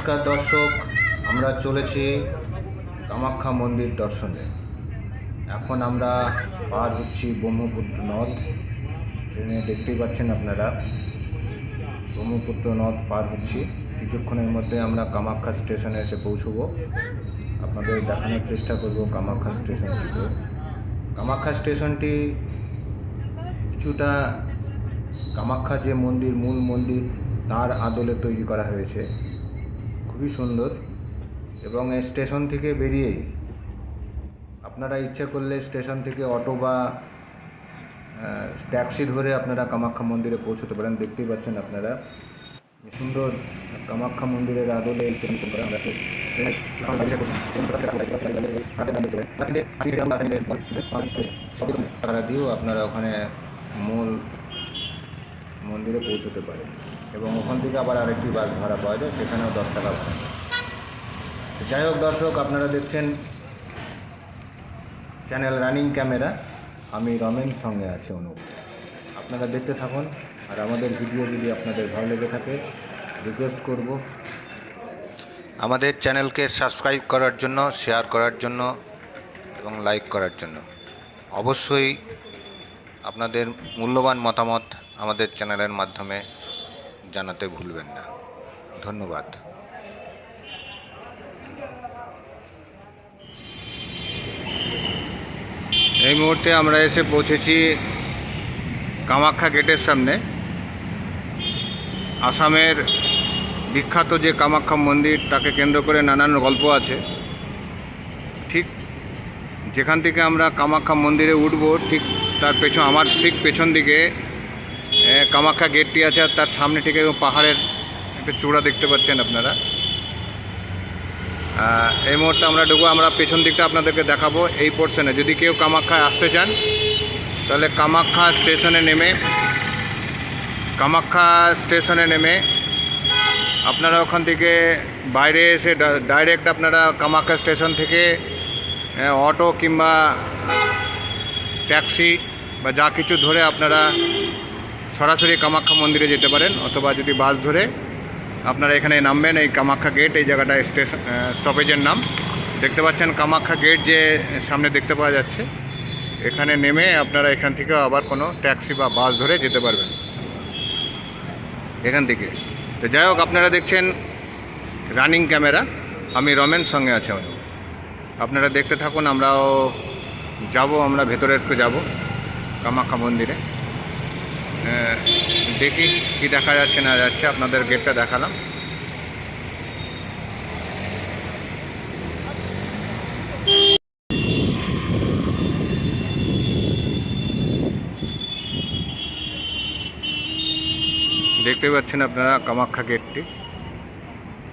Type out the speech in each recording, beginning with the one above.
নমস্কার দর্শক, আমরা চলেছি কামাখ্যা মন্দির দর্শনে। এখন আমরা পার হচ্ছি ব্রহ্মপুত্র নদ। ট্রেনে দেখতেই পাচ্ছেন আপনারা, ব্রহ্মপুত্র নদ পার হচ্ছি। কিছুক্ষণের মধ্যে আমরা কামাখ্যা স্টেশনে এসে পৌঁছবো। আপনাদের দেখানোর চেষ্টা করব কামাখ্যা স্টেশন থেকে। কামাখ্যা স্টেশনটি কিছুটা কামাখ্যা যে মন্দির, মূল মন্দির, তার আদলে তৈরি করা হয়েছে। খুবই সুন্দর এবং স্টেশন থেকে বেরিয়েই আপনারা ইচ্ছে করলে স্টেশন থেকে অটো বা ট্যাক্সি ধরে আপনারা কামাখ্যা মন্দিরে পৌঁছতে পারেন দেখতেই পাচ্ছেন আপনারা সুন্দর কামাখ্যা মন্দিরের আদলে এই স্টেশন করা আমরা তো ট্রেনে এখন বাজে করছি। হাতে দাঁড়িয়ে চলে। বাকিদের হাসি রেখে আমরা আসলে টাকা দিয়েও আপনারা ওখানে মূল মন্দিরে পৌঁছতে পারেন এবং ওখান থেকে আবার আরেকটি বাস ভাড়া পাওয়া যায়, সেখানেও দশ টাকা ভাড়া। যাই হোক দর্শক, আপনারা দেখছেন চ্যানেল রানিং ক্যামেরা। আমি রমেন, সঙ্গে আছে অনুপ। আপনারা দেখতে থাকুন, আর আমাদের ভিডিও যদি আপনাদের ভালো লেগে থাকে রিকোয়েস্ট করব। আমাদের চ্যানেলকে সাবস্ক্রাইব করার জন্য শেয়ার করার জন্য, এবং লাইক করার জন্য। অবশ্যই আপনাদের মূল্যবান মতামত আমাদের চ্যানেলের মাধ্যমে জানাতে ভুলবেন না। ধন্যবাদ। এই মুহূর্তে আমরা এসে পৌঁছেছি কামাখ্যা গেটের সামনে। আসামের বিখ্যাত যে কামাখ্যা মন্দির, তাকে কেন্দ্র করে নানান গল্প আছে। ঠিক যেখান থেকে আমরা কামাখ্যা মন্দিরে উঠব, ঠিক তার পেছন, আমার ঠিক পেছন দিকে কামাখ্যা গেটটি আছে আর তার সামনে ঠিক একদম পাহাড়ের একটা চূড়া দেখতে পাচ্ছেন আপনারা। এই মুহূর্তে আমরা ঢুকবো, আমরা পেছন দিকটা আপনাদেরকে দেখাবো এই পোর্শনে যদি কেউ কামাখ্যায় আসতে চান, তাহলে কামাখ্যা স্টেশনে নেমে, কামাখ্যা স্টেশনে নেমে আপনারা ওখান থেকে বাইরে এসে ডাইরেক্ট আপনারা কামাখ্যা স্টেশন থেকে অটো কিংবা ট্যাক্সি বা যা কিছু ধরে আপনারা সরাসরি কামাখ্যা মন্দিরে যেতে পারেন অথবা যদি বাস ধরে আপনারা এখানে নামবেন, এই কামাখ্যা গেট, এই জায়গাটা স্টেশন স্টপেজের নাম। দেখতে পাচ্ছেন কামাখ্যা গেট যে সামনে দেখতে পাওয়া যাচ্ছে, এখানে নেমে আপনারা এখান থেকে আবার কোনো ট্যাক্সি বা বাস ধরে যেতে পারবেন। এখান থেকে। তো যাই হোক, আপনারা দেখছেন রানিং ক্যামেরা। আমি রমেন, সঙ্গে আছে অনু আপনারা দেখতে থাকুন, আমরাও যাব, আমরা ভেতরে একটু যাব কামাখ্যা মন্দিরে। দেখি কি দেখা যাচ্ছে, না যাচ্ছে। আপনাদের গেটটা দেখালাম। দেখতে পাচ্ছেন আপনারা কামাখ্যা গেটটি।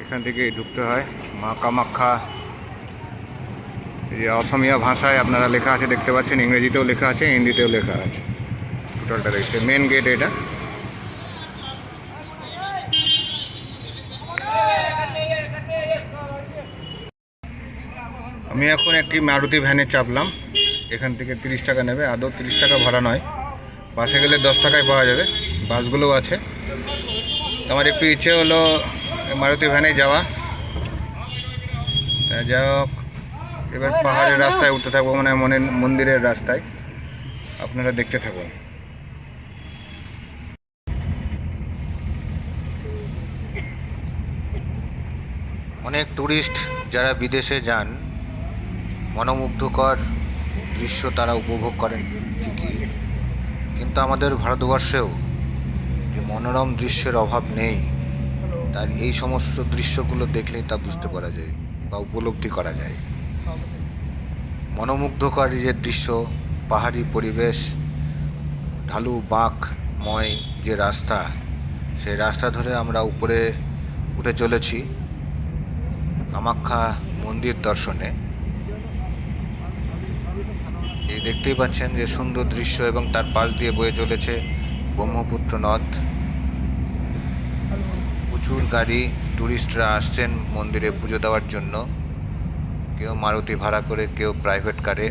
এখান থেকে ঢুকতে হয়। মা কামাখ্যা, এই অসমীয়া ভাষায় আপনারা লেখা আছে, দেখতে পাচ্ছেন। ইংরেজিতেও লেখা আছে, হিন্দিতেও লেখা আছে। টোটালটা দেখছে মেন গেট এটা। আমি এখন একটি মারুতি ভ্যানে চাপলাম। এখান থেকে তিরিশ টাকা নেবে। আদৌ তিরিশ টাকা ভাড়া নয়। বাসে গেলে দশ টাকায় পাওয়া যাবে। বাসগুলোও আছে। আমার একটু ইচ্ছে হলো মারুতি ভ্যানে যাওয়া। যাই হোক, এবার পাহাড়ের রাস্তায় উঠতে থাকব মানে মনে মন্দিরের রাস্তায়। আপনারা দেখতে থাকুন। অনেক ট্যুরিস্ট যারা বিদেশে যান, মনোমুগ্ধকর দৃশ্য তারা উপভোগ করেন ঠিকই। কিন্তু আমাদের ভারতবর্ষেও যে মনোরম দৃশ্যের অভাব নেই, তার এই সমস্ত দৃশ্যগুলো দেখলেই তা বুঝতে পারা যায় বা উপলব্ধি করা যায়। মনোমুগ্ধকর যে দৃশ্য, পাহাড়ি পরিবেশ, ঢালু বাঁকময় যে রাস্তা, সেই রাস্তা ধরে আমরা উপরে উঠে চলেছি। কামাখ্যা মন্দির দর্শনে। এই দেখতেই পাচ্ছেন যে সুন্দর দৃশ্য এবং তার পাশ দিয়ে বয়ে চলেছে ব্রহ্মপুত্র নদ। প্রচুর গাড়ি ট্যুরিস্টরা আসছেন মন্দিরে পুজো দেওয়ার জন্য। কেউ মারুতি ভাড়া করে, কেউ প্রাইভেট কারে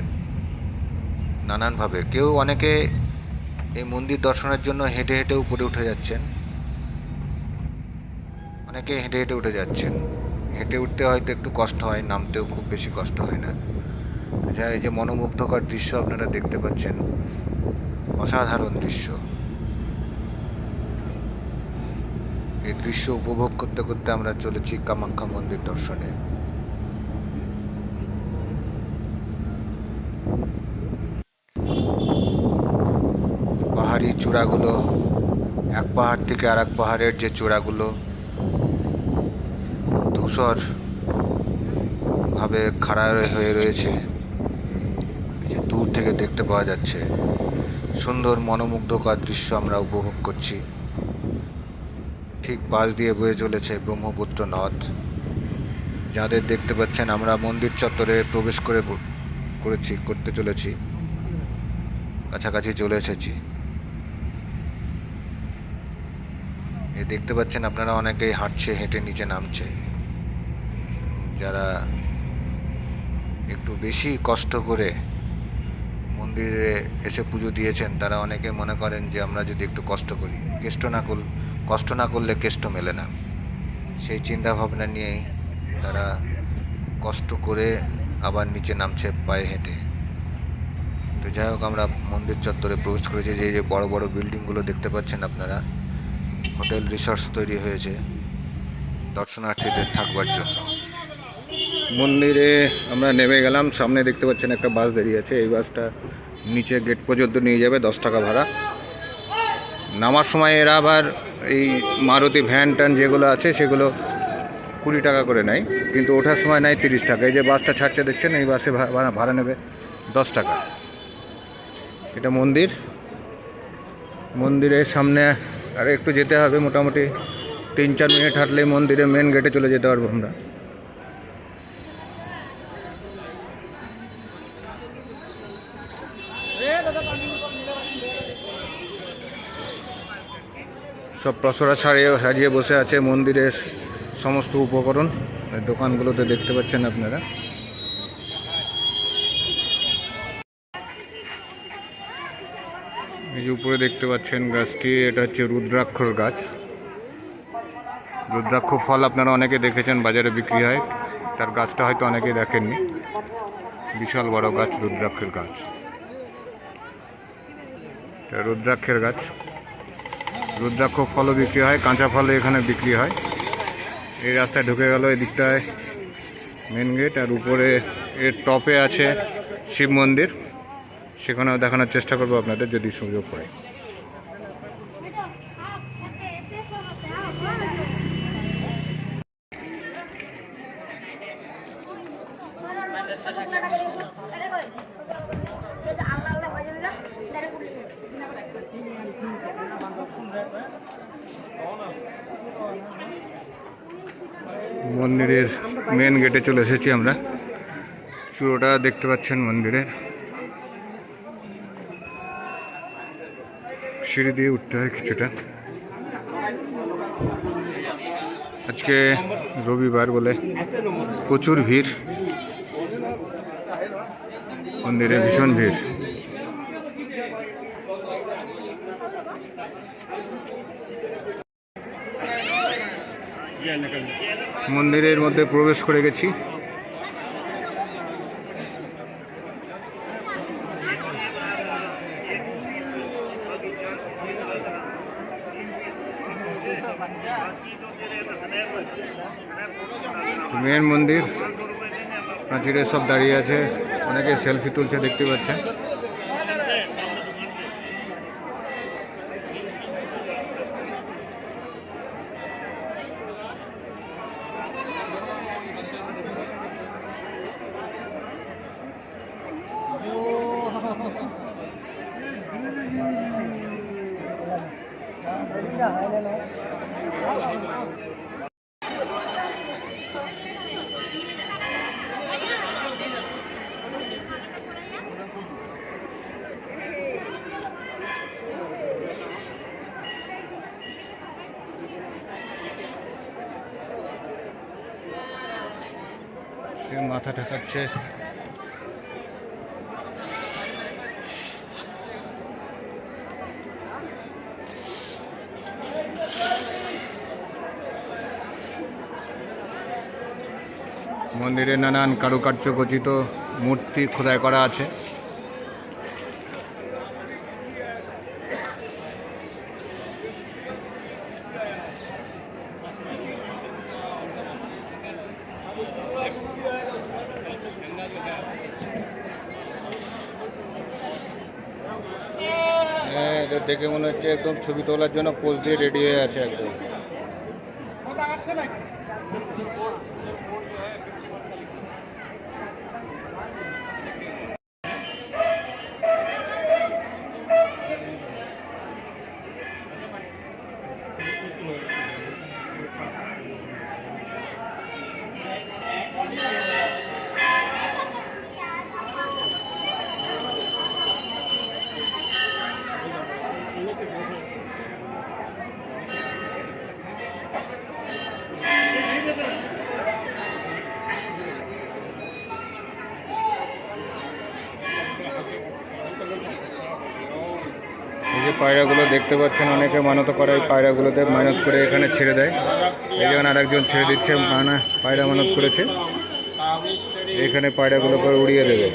নানানভাবে। কেউ অনেকে এই মন্দির দর্শনের জন্য হেঁটে হেঁটে উপরে উঠে যাচ্ছেন। অনেকে হেঁটে হেঁটে উঠে যাচ্ছেন। হেঁটে উঠতে হয়তো একটু কষ্ট হয়, নামতেও খুব বেশি কষ্ট হয় না। যা এই যে মনোমুগ্ধকর দৃশ্য আপনারা দেখতে পাচ্ছেন, অসাধারণ দৃশ্য। এই দৃশ্য উপভোগ করতে করতে আমরা চলেছি কামাখ্যা মন্দির দর্শনে। পাহাড়ি চূড়াগুলো, এক পাহাড় থেকে আর এক পাহাড়ের যে চূড়াগুলো ধূসর ভাবে খাড়া হয়ে রয়েছে। দূর থেকে দেখতে পাওয়া যাচ্ছে। সুন্দর মনোমুগ্ধকর দৃশ্য আমরা উপভোগ করছি। ঠিক পাশ দিয়ে বয়ে চলেছে ব্রহ্মপুত্র নদ। যাদের দেখতে পাচ্ছেন আমরা মন্দির চত্বরে প্রবেশ করে করেছি, করতে চলেছি। কাছাকাছি চলে এসেছি। দেখতে পাচ্ছেন আপনারা অনেকেই হাঁটছে, হেঁটে নিচে নামছে। যারা একটু বেশি কষ্ট করে মন্দিরে এসে পুজো দিয়েছেন, তারা অনেকে মনে করেন যে আমরা যদি একটু কষ্ট করি। কেষ্ট না কর, কষ্ট না করলে কেষ্ট মেলে না। সেই চিন্তা ভাবনা নিয়েই তারা কষ্ট করে আবার নিচে নামছে পায়ে হেঁটে। তো যাই হোক, আমরা মন্দির চত্বরে প্রবেশ করেছি। যে যে বড় বড় বিল্ডিংগুলো দেখতে পাচ্ছেন আপনারা, হোটেল রিসর্টস তৈরি হয়েছে দর্শনার্থীদের থাকবার জন্য। মন্দিরে আমরা নেমে গেলাম, সামনে দেখতে পাচ্ছেন একটা বাস দাঁড়িয়ে আছে, এই বাসটা নিচে গেট পর্যন্ত নিয়ে যাবে, দশ টাকা ভাড়া। নামার সময় এরা আবার এই মারুতি ভ্যান ট্যান যেগুলো আছে, সেগুলো কুড়ি টাকা করে নেয়, কিন্তু ওঠার সময় নেয় তিরিশ টাকা। এই যে বাসটা ছাড়ছে দেখছেন, এই বাসে ভাড়া নেবে দশ টাকা। এটা মন্দির। মন্দিরের সামনে আর একটু যেতে হবে, মোটামুটি তিন চার মিনিট হাঁটলেই মন্দিরে মেন গেটে চলে যেতে পারব আমরা। সব প্রসরা সারিয়ে সাজিয়ে বসে আছে মন্দিরের সমস্ত উপকরণ। দোকানগুলোতে দেখতে পাচ্ছেন আপনারা। এই যে উপরে দেখতে পাচ্ছেন গাছটি, এটা হচ্ছে রুদ্রাক্ষর গাছ। রুদ্রাক্ষ ফল আপনারা অনেকে দেখেছেন বাজারে বিক্রি হয়। তার গাছটা হয়তো অনেকেই দেখেননি। বিশাল বড় গাছ, রুদ্রাক্ষের গাছ। রুদ্রাক্ষের গাছ। রুদ্রাক্ষ ফলও বিক্রি হয়, কাঁচা ফলও এখানে বিক্রি হয়। এই রাস্তায় ঢুকে গেল এই দিকটায় মেন গেট আর উপরে এর টপে আছে শিব মন্দির। সেখানেও দেখানোর চেষ্টা করব আপনাদের যদি সুযোগ হয়। মন্দিরের মেন গেটে চলে এসেছি আমরা। চূড়োটা দেখতে পাচ্ছেন মন্দিরের। সিঁড়ি দিয়ে উঠতে হয় কিছুটা। আজকে রবিবার বলে প্রচুর ভিড়। মন্দিরে ভীষণ ভিড়। মন্দিরের মধ্যে প্রবেশ করে গেছি। মেন মন্দির। প্রাচীরে সব দাঁড়িয়ে আছে। অনেকে সেলফি তুলছে, দেখতে পাচ্ছেন সে মাথা ঠেকাচ্ছে। মন্দিরে নানান কারুকার্য খচিত মূর্তি খোদাই করা আছে হ্যাঁ এটা দেখে মনে হচ্ছে একদম ছবি তোলার জন্য পোজ দিয়ে রেডি হয়ে আছে একদম। পায়রাগুলো দেখতে পাচ্ছেন অনেকে, মানত করে এই পায়রাগুলোতে মানত করে এখানে ছেড়ে দেয়। এই যেমন আরেকজন ছেড়ে দিচ্ছে, মানা, পায়রা মানত করেছে। এখানে পায়রাগুলো করে উড়িয়ে দেবে।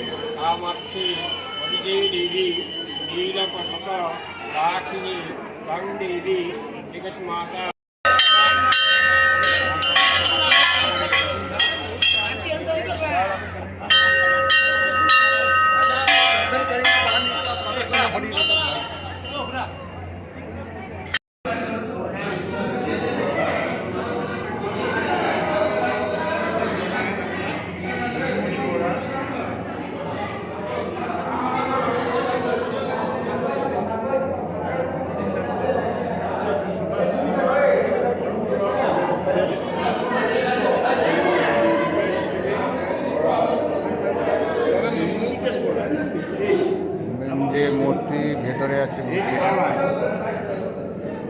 ভেতরে আছে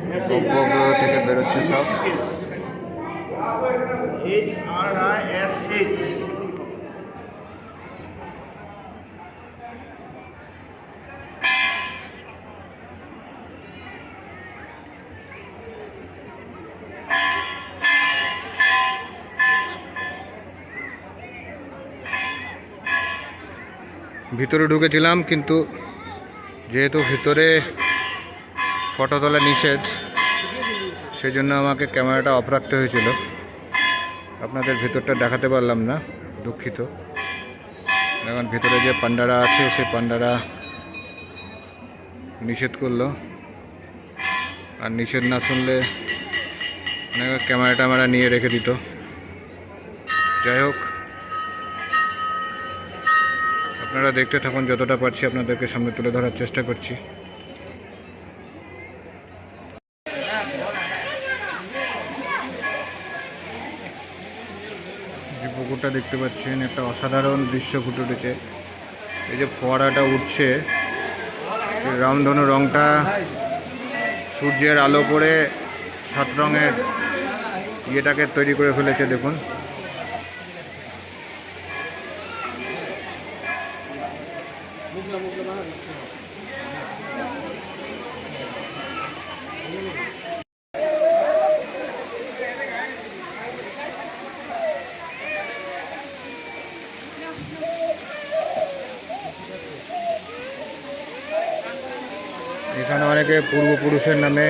মূর্তিটা সভ্যগ্রহ থেকে বেরোচ্ছে সব H R I S H ভিতরে ঢুকেছিলাম কিন্তু যেহেতু ভিতরে ফটো তোলা নিষেধ সেই জন্য আমাকে ক্যামেরাটা অফ রাখতে হয়েছিল। আপনাদের ভেতরটা দেখাতে পারলাম না, দুঃখিত। এখন ভেতরে যে পান্ডারা আছে, সেই পান্ডারা নিষেধ করল। আর নিষেধ না শুনলে অনেকে ক্যামেরা ট্যামেরা নিয়ে রেখে দিত। যাই হোক আপনারা দেখতে থাকুন, যতটা পারছি আপনাদেরকে সামনে তুলে ধরার চেষ্টা করছি। যে পুকুরটা দেখতে পাচ্ছেন, একটা অসাধারণ দৃশ্য ফুটে উঠেছে। এই যে ফোয়ারাটা উঠছে রামধনু রংটা সূর্যের আলো পড়ে সাত রঙের ইয়েটাকে তৈরি করে ফেলেছে, দেখুন। অনেকে পূর্বপুরুষের নামে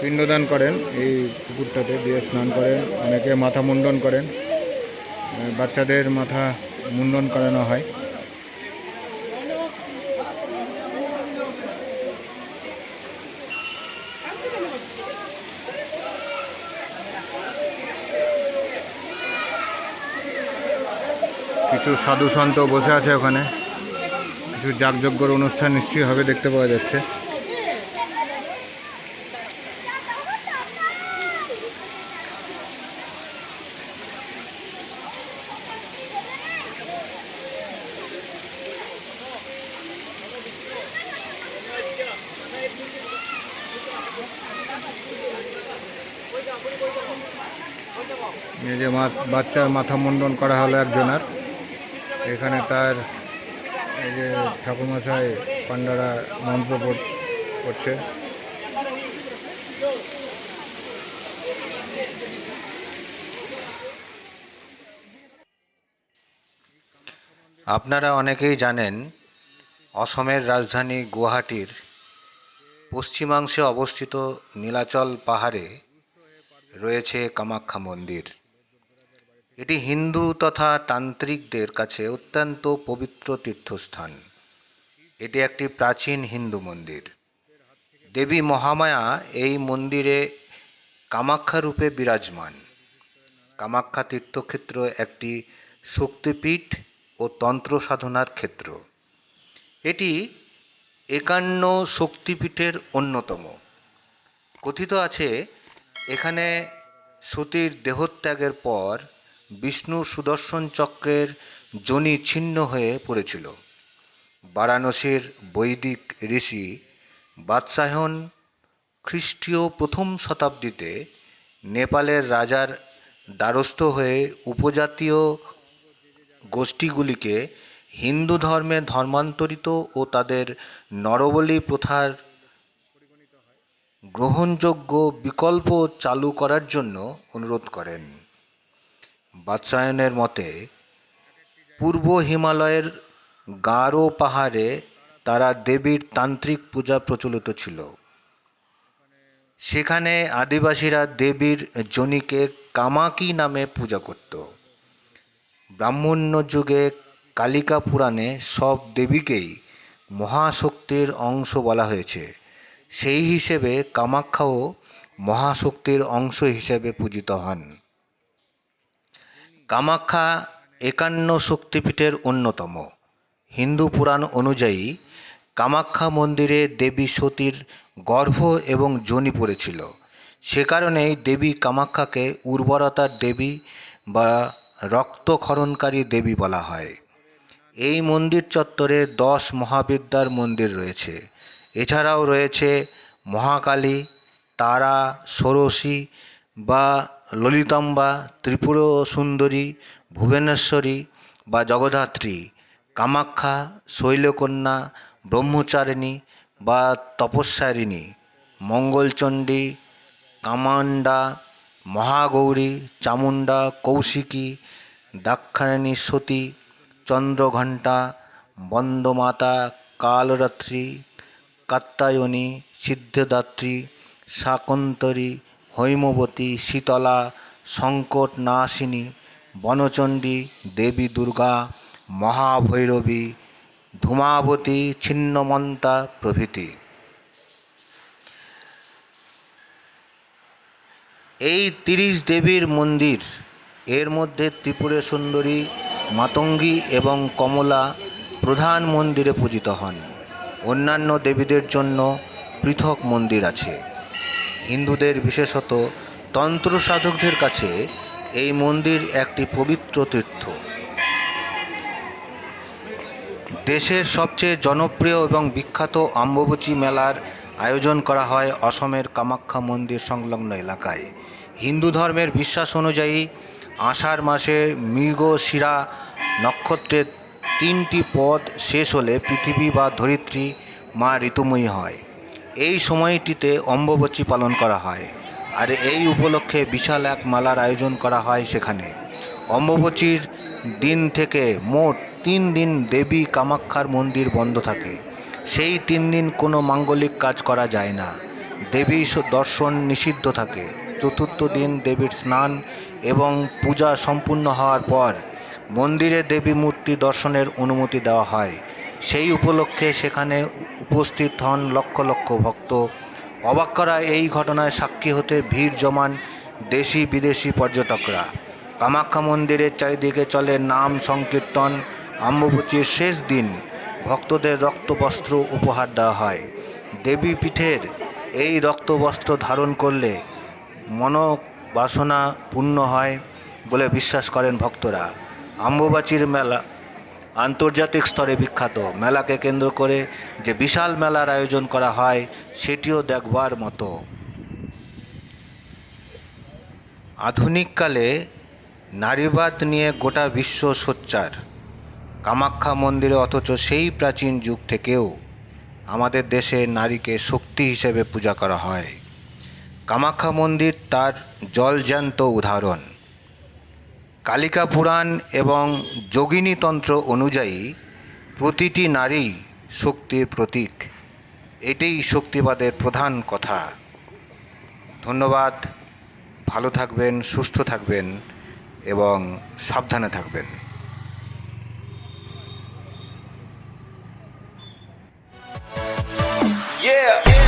পিণ্ডদান করেন। এই পুকুরটাতে দিয়ে স্নান করেন, অনেকে মাথা মুন্ডন করেন বাচ্চাদের মাথা মুন্ডন করানো হয়। কিছু সাধু সন্ত বসে আছে ওখানে। কিছু যাগযজ্ঞর অনুষ্ঠান নিশ্চয়ই হবে, দেখতে পাওয়া যাচ্ছে। এই যে বাচ্চার মাথা মুন্ডন করা হলো একজনের। এখানে তার এই যে ঠাকুরমশাই পান্ডারা মন্ত্র পড়ছে। আপনারা অনেকেই জানেন, অসমের রাজধানী গুয়াহাটির পশ্চিমাংশে অবস্থিত নীলাচল পাহাড়ে রয়েছে কামাখ্যা মন্দির। এটি হিন্দু তথা তান্ত্রিকদের কাছে অত্যন্ত পবিত্র তীর্থস্থান। এটি একটি প্রাচীন হিন্দু মন্দির। দেবী মহামায়া এই মন্দিরে কামাখ্যা রূপে বিরাজমান। কামাখ্যা তীর্থক্ষেত্র একটি শক্তিপীঠ ও তন্ত্র সাধনার ক্ষেত্র। এটি একান্ন শক্তিপীঠের অন্যতম। কথিত আছে, এখানে সতীর দেহত্যাগের পর বিষ্ণু সুদর্শন চক্রের যোনি ছিন্ন হয়ে পড়েছিল। বারাণসীর বৈদিক ঋষি বাদশাহন খ্রিস্টীয় প্রথম শতাব্দীতে নেপালের রাজার দ্বারস্থ হয়ে উপজাতীয় গোষ্ঠীগুলিকে হিন্দু ধর্মে ধর্মান্তরিত ও তাদের নরবলি প্রথার গ্রহণযোগ্য বিকল্প চালু করার জন্য অনুরোধ করেন। বাদশায়নের মতে, পূর্ব হিমালয়ের গারো পাহাড়ে তারা দেবীর তান্ত্রিক পূজা প্রচলিত ছিল। সেখানে আদিবাসীরা দেবীর জনিকে কামাকি নামে পূজা করত। ব্রাহ্মণ্য যুগে কালিকা পুরাণে সব দেবীকেই মহাশক্তির অংশ বলা হয়েছে। সেই হিসেবে কামাখ্যাও মহাশক্তির অংশ হিসেবে পূজিত হন। কামাখ্যা একান্ন শক্তিপীঠের অন্যতম। হিন্দু পুরাণ অনুযায়ী কামাখ্যা মন্দিরে দেবী সতীর গর্ভ এবং যোনি পড়েছিল। সে কারণেই দেবী কামাখ্যাকে উর্বরতার দেবী বা রক্তক্ষরণকারী দেবী বলা হয়। এই মন্দির চত্বরে দশ মহাবিদ্যার মন্দির রয়েছে। এছাড়াও রয়েছে মহাকালী, তারা, ষোড়শী বা ললিতাম্বা, ত্রিপুর সুন্দরী, ভুবনেশ্বরী বা জগদ্ধাত্রী, কামাখ্যা, শৈলকন্যা, ব্রহ্মচারিণী বা তপস্যারিণী, মঙ্গলচণ্ডী কামান্ডা মহাগৌরী, চামুণ্ডা, কৌশিকী, দাক্ষায়ণী সতী, চন্দ্রঘণ্টা, বন্দমাতা, কালরাত্রি, কাত্তায়নী, সিদ্ধদাত্রী, শাকন্তরী হৈমবতী, শীতলা, সংকট নাশিনী, বনচণ্ডী, দেবী দুর্গা, মহাভৈরবী, ধূমাবতী, ছিন্নমন্তা প্রভৃতি। এই তিরিশ দেবীর মন্দির, এর মধ্যে ত্রিপুরে সুন্দরী, মাতঙ্গী এবং কমলা প্রধান মন্দিরে পূজিত হন। অন্যান্য দেবীদের জন্য পৃথক মন্দির আছে। হিন্দুদের বিশেষত তন্ত্র সাধকদের কাছে এই মন্দির একটি পবিত্র তীর্থ। দেশের সবচেয়ে জনপ্রিয় এবং বিখ্যাত আম্বুবচী মেলার আয়োজন করা হয় অসমের কামাখ্যা মন্দির সংলগ্ন এলাকায়। হিন্দু ধর্মের বিশ্বাস অনুযায়ী আষাঢ় মাসে মৃগশিরা নক্ষত্রের তিনটি পদ শেষ হলে পৃথিবী বা ধরিত্রী মা ঋতুময়ী হয়। এই সময়টিতে অম্বুবচী পালন করা হয়, আর এই উপলক্ষে বিশাল এক মালার আয়োজন করা হয় সেখানে। অম্বুবচীর দিন থেকে মোট তিন দিন দেবী কামাখ্যার মন্দির বন্ধ থাকে। সেই তিন দিন কোনো মাঙ্গলিক কাজ করা যায় না। দেবী দর্শন নিষিদ্ধ থাকে। চতুর্থ দিন দেবীর স্নান এবং পূজা সম্পূর্ণ হওয়ার পর মন্দিরে দেবী মূর্তি দর্শনের অনুমতি দেওয়া হয়। সেই উপলক্ষে সেখানে উপস্থিত হন লক্ষ লক্ষ ভক্ত। অবাক করা এই ঘটনায় সাক্ষী হতে ভিড় জমান দেশি বিদেশি পর্যটকরা। কামাখ্যা মন্দিরের চারিদিকে চলে নাম সংকীর্তন। আম্বুবচির শেষ দিন ভক্তদের রক্তবস্ত্র উপহার দেওয়া হয়। দেবী পীঠের এই রক্তবস্ত্র ধারণ করলে মনোবাসনা পূর্ণ হয় বলে বিশ্বাস করেন ভক্তরা। আম্বুবাচির মেলা আন্তর্জাতিক স্তরে বিখ্যাত। মেলাকে কেন্দ্র করে যে বিশাল মেলার আয়োজন করা হয়, সেটিও দেখবার মতো। আধুনিককালে নারীবাদ নিয়ে গোটা বিশ্ব সোচ্চার। কামাখ্যা মন্দিরে অথচ সেই প্রাচীন যুগ থেকেও আমাদের দেশে নারীকে শক্তি হিসেবে পূজা করা হয়। কামাখ্যা মন্দির তার জলজ্যান্ত উদাহরণ। কালিকা পুরাণ এবং যোগিনীতন্ত্র অনুযায়ী প্রতিটি নারী শক্তির প্রতীক। এটাই শক্তিবাদের প্রধান কথা। ধন্যবাদ। ভালো থাকবেন, সুস্থ থাকবেন এবং সাবধানে থাকবেন। Yeah!